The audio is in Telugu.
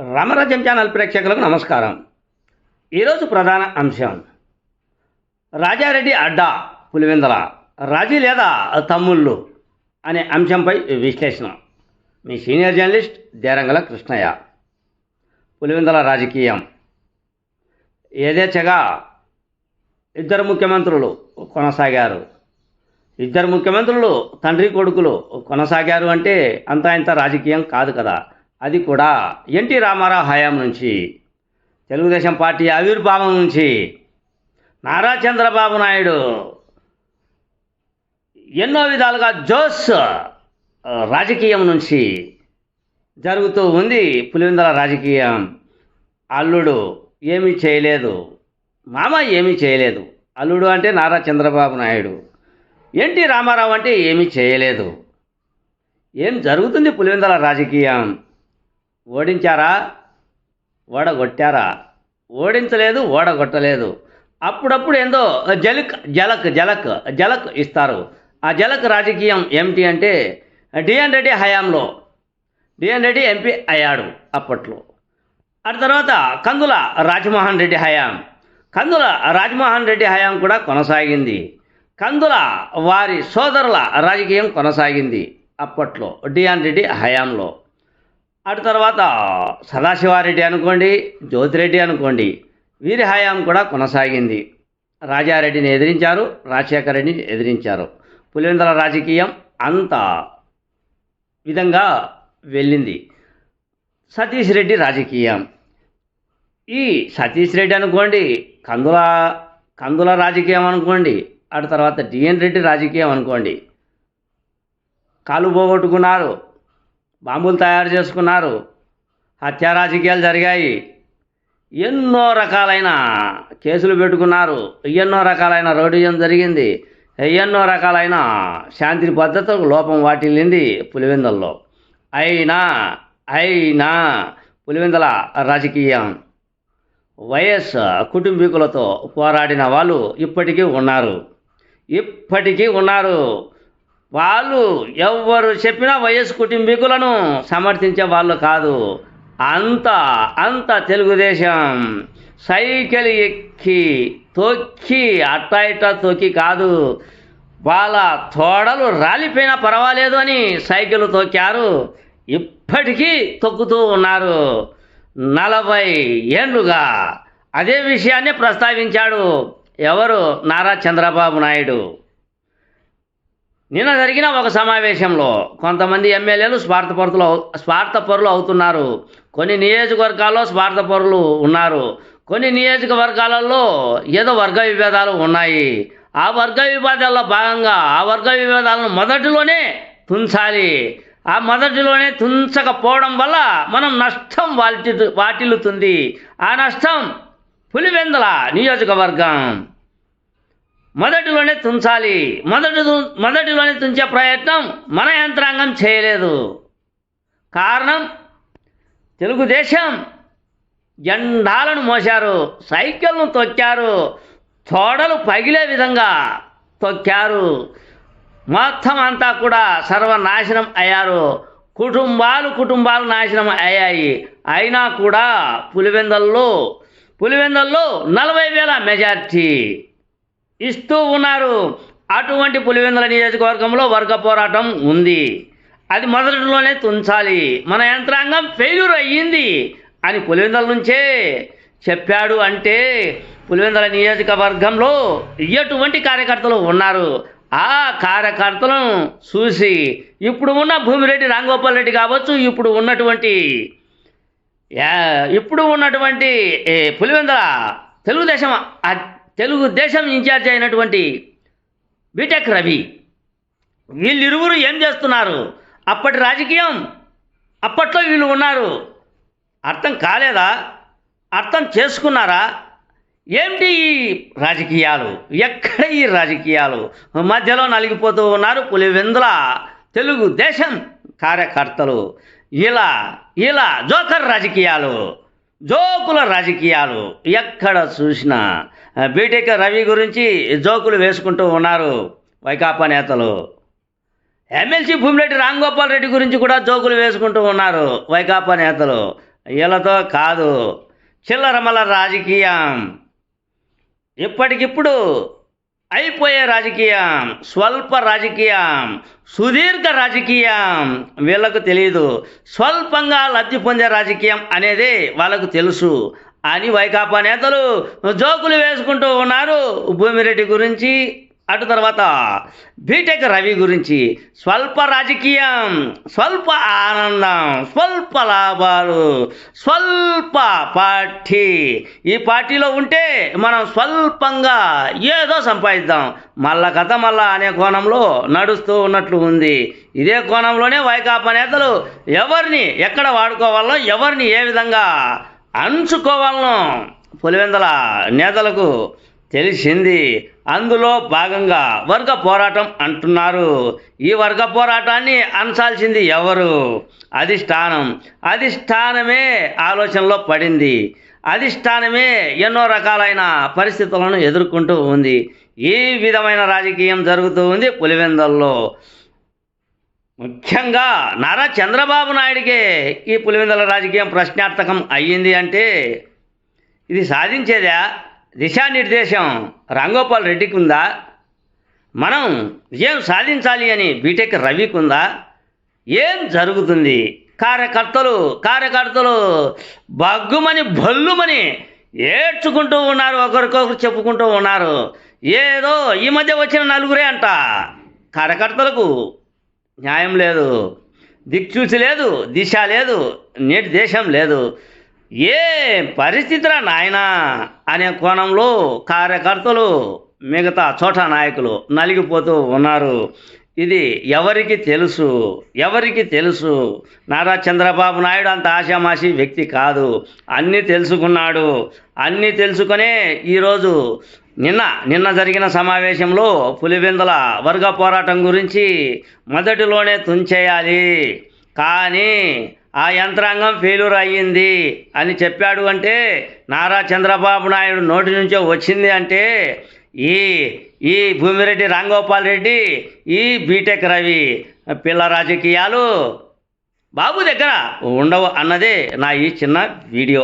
రమరజం ఛానల్ ప్రేక్షకులకు నమస్కారం. ఈరోజు ప్రధాన అంశం. రాజారెడ్డి అడ్డా పులివెందల రాజీ లేదా తమ్ముళ్ళు అనే అంశంపై విశ్లేషణ. మీ సీనియర్ జర్నలిస్ట్ దేరంగల కృష్ణయ్య. పులివెందల రాజకీయం. ఏదేచ్ఛగా ఇద్దరు ముఖ్యమంత్రులు కొనసాగారు. ఇద్దరు ముఖ్యమంత్రులు తండ్రి కొడుకులు కొనసాగారు అంటే అంత ఇంత రాజకీయం కాదు కదా. అది కూడా ఎన్టీ రామారావు హయాం నుంచి తెలుగుదేశం పార్టీ ఆవిర్భావం నుంచి. నారా చంద్రబాబు నాయుడు ఎన్నో విధాలుగా జోస్ రాజకీయం నుంచి జరుగుతూ ఉంది. పులివెందుల రాజకీయం అల్లుడు ఏమీ చేయలేదు. మామ ఏమీ చేయలేదు. అల్లుడు అంటే నారా చంద్రబాబు నాయుడు. ఎన్టీ రామారావు అంటే ఏమీ చేయలేదు. ఏం జరుగుతుంది పులివెందుల రాజకీయం? ఓడించారా? ఓడగొట్టారా? ఓడించలేదు ఓడగొట్టలేదు. అప్పుడప్పుడు ఏందో జలక్ జలక్ జలక్ జలక్ ఇస్తారు. ఆ జలక్ రాజకీయం ఏమిటి అంటే డిఎన్ రెడ్డి హయాంలో డిఎన్ రెడ్డి ఎంపీ అయ్యాడు అప్పట్లో. ఆ తర్వాత కందుల రాజమోహన్ రెడ్డి హయాం. కందుల రాజమోహన్ రెడ్డి హయాం కూడా కొనసాగింది. కందుల వారి సోదరుల రాజకీయం కొనసాగింది అప్పట్లో డిఎన్ రెడ్డి హయాంలో. అటు తర్వాత సదాశివారెడ్డి అనుకోండి జ్యోతిరెడ్డి అనుకోండి వీరి హయాం కూడా కొనసాగింది. రాజారెడ్డిని ఎదిరించారు రాజశేఖర రెడ్డిని ఎదిరించారు. పులివెందుల రాజకీయం అంత విధంగా వెళ్ళింది. సతీష్ రెడ్డి రాజకీయం. ఈ సతీష్ రెడ్డి అనుకోండి కందుల కందుల రాజకీయం అనుకోండి అటు తర్వాత డిఎన్ రెడ్డి రాజకీయం అనుకోండి. కాలు పోగొట్టుకున్నారు. బాంబులు తయారు చేసుకున్నారు. హత్యా రాజకీయాలు జరిగాయి. ఎన్నో రకాలైన కేసులు పెట్టుకున్నారు. ఎన్నో రకాలైన రౌడీయం జరిగింది. ఎన్నో రకాలైన శాంతి భద్రతకు లోపం వాటిల్లింది పులివెందల్లో. అయినా అయినా పులివెందల రాజకీయం వైఎస్ కుటుంబీకులతో పోరాడిన వాళ్ళు ఇప్పటికీ ఉన్నారు. ఇప్పటికీ ఉన్నారు. వాళ్ళు ఎవరు చెప్పినా వైఎస్ కుటుంబీకులను సమర్థించే వాళ్ళు కాదు. అంత అంత తెలుగుదేశం. సైకిల్ ఎక్కి తొక్కి అట్ట ఇట్ట తొక్కి కాదు. వాళ్ళ తోడలు రాలిపోయినా పర్వాలేదు అని సైకిల్ తొక్కారు. ఇప్పటికీ తొక్కుతూ ఉన్నారు. నలభై ఏండ్లుగా అదే విషయాన్ని ప్రస్తావించాడు ఎవరు నారా చంద్రబాబు నాయుడు. నిన్న జరిగిన ఒక సమావేశంలో కొంతమంది ఎమ్మెల్యేలు స్వార్థపరులు అవు- స్వార్థపరులు అవుతున్నారు. కొన్ని నియోజకవర్గాల్లో స్వార్థపరులు ఉన్నారు. కొన్ని నియోజకవర్గాలలో ఏదో వర్గ విభేదాలు ఉన్నాయి. ఆ వర్గ విభేదాల్లో భాగంగా ఆ వర్గ విభేదాలను మొదటిలోనే తుంచాలి. ఆ మొదటిలోనే తుంచకపోవడం వల్ల మనం నష్టం వాటి వాటిల్లుతుంది. ఆ నష్టం పులివెందుల నియోజకవర్గం. మొదటిలోనే తుంచాలి. మొదటి మొదటిలోనే తుంచే ప్రయత్నం మన యంత్రాంగం చేయలేదు. కారణం తెలుగుదేశం జెండాలను మోశారు సైకిల్ను తొక్కారు తోడలు పగిలే విధంగా తొక్కారు. మొత్తం అంతా కూడా సర్వనాశనం అయ్యారు. కుటుంబాలు కుటుంబాలు నాశనం అయ్యాయి. అయినా కూడా పులివెందల్లో పులివెందల్లో నలభై వేల మెజార్టీ. ఇస్తూ ఉన్నారు. అటువంటి పులివెందుల నియోజకవర్గంలో వర్గ పోరాటం ఉంది. అది మొదటిలోనే తుంచాలి. మన యంత్రాంగం ఫెయిల్యూర్ అయ్యింది అని పులివెందుల నుంచే చెప్పాడు అంటే పులివెందుల నియోజకవర్గంలో ఎటువంటి కార్యకర్తలు ఉన్నారు? ఆ కార్యకర్తలను చూసి ఇప్పుడు ఉన్న భూమిరెడ్డి రాంగోపాల్ రెడ్డి కావచ్చు ఇప్పుడు ఉన్నటువంటి యా- ఇప్పుడు ఉన్నటువంటి ఏ, పులివెందుల తెలుగుదేశం తెలుగుదేశం ఇన్ఛార్జ్ అయినటువంటి బీటెక్ రవి. వీళ్ళిరువురు ఏం చేస్తున్నారు? అప్పటి రాజకీయం అప్పట్లో వీళ్ళు ఉన్నారు. అర్థం కాలేదా? అర్థం చేసుకున్నారా? ఏమిటి ఈ రాజకీయాలు? ఎక్కడ ఈ రాజకీయాలు? మధ్యలో నలిగిపోతూ ఉన్నారు పులివెందుల తెలుగుదేశం కార్యకర్తలు. ఇలా ఇలా జోకర్ రాజకీయాలు జోకుల రాజకీయాలు ఎక్కడ చూసినా బీటెక్ రవి గురించి జోకులు వేసుకుంటూ ఉన్నారు వైకాపా నేతలు. ఎమ్మెల్సీ భూమిరెడ్డి రాంగోపాల్ రెడ్డి గురించి కూడా జోకులు వేసుకుంటూ ఉన్నారు వైకాపా నేతలు. వీళ్ళతో కాదు చిల్లరమల రాజకీయం. ఇప్పటికిప్పుడు అయిపోయే రాజకీయం స్వల్ప రాజకీయం సుదీర్ఘ రాజకీయం వీళ్ళకు తెలియదు స్వల్పంగా లబ్ధి పొందే రాజకీయం అనేది వాళ్ళకు తెలుసు. అని వైకాపా నేతలు జోకులు వేసుకుంటూ ఉన్నారు. భూమిరెడ్డి గురించి అటు తర్వాత బీటెక్ రవి గురించి. స్వల్ప రాజకీయం స్వల్ప ఆనందం స్వల్ప లాభాలు స్వల్ప పార్టీ. ఈ పార్టీలో ఉంటే మనం స్వల్పంగా ఏదో సంపాదిద్దాం. మళ్ళా కథ మళ్ళా అనే కోణంలో నడుస్తూ ఉన్నట్లు ఉంది. ఇదే కోణంలోనే వైకాపా నేతలు ఎవరిని ఎక్కడ వాడుకోవాలో ఎవరిని ఏ విధంగా అంచుకోవాలను. పులివెందల నేతలకు తెలిసింది. అందులో భాగంగా వర్గ పోరాటం అంటున్నారు. ఈ వర్గ పోరాటాన్ని అంచాల్సింది ఎవరు? అధిష్టానం. అధిష్టానమే ఆలోచనలో పడింది. అధిష్టానమే ఎన్నో రకాలైన పరిస్థితులను ఎదుర్కొంటూ ఉంది. ఈ విధమైన రాజకీయం జరుగుతూ ఉంది పులివెందల్లో. ముఖ్యంగా నారా చంద్రబాబు నాయుడికే ఈ పులివెందుల రాజకీయం ప్రశ్నార్థకం అయ్యింది అంటే ఇది సాధించేదా? దిశానిర్దేశం రాంగోపాల్ రెడ్డికి ఉందా మనం ఏం సాధించాలి అని బీటెక్ రవికి ఉందా ఏం జరుగుతుంది? కార్యకర్తలు కార్యకర్తలు బగ్గుమని భల్లుమని ఏడ్చుకుంటూ ఉన్నారు ఒకరికొకరు చెప్పుకుంటూ ఉన్నారు. ఏదో ఈ మధ్య వచ్చిన నలుగురే అంట. కార్యకర్తలకు న్యాయం లేదు. దిక్చూచి లేదు దిశ లేదు నేటి దేశం లేదు. ఏ పరిస్థితిరా నాయనా అనే కోణంలో కార్యకర్తలు మిగతా చోట నాయకులు నలిగిపోతూ ఉన్నారు. ఇది ఎవరికి తెలుసు? ఎవరికి తెలుసు? నారా చంద్రబాబు నాయుడు అంత ఆశామాషి వ్యక్తి కాదు. అన్నీ తెలుసుకున్నాడు. అన్నీ తెలుసుకునే ఈరోజు నిన్న నిన్న జరిగిన సమావేశంలో పులివెందుల వర్గ పోరాటం గురించి మొదటిలోనే తుంచేయాలి. కానీ ఆ యంత్రాంగం ఫెయిల్యూర్ అయ్యింది అని చెప్పాడు అంటే నారా చంద్రబాబు నాయుడు నోటి నుంచే వచ్చింది అంటే ఈ ఈ భూమిరెడ్డి రాంగోపాల్ రెడ్డి ఈ బీటెక్ రవి పిల్ల రాజకీయాలు బాబు దగ్గర ఉండవు అన్నదే నా ఈ చిన్న వీడియో.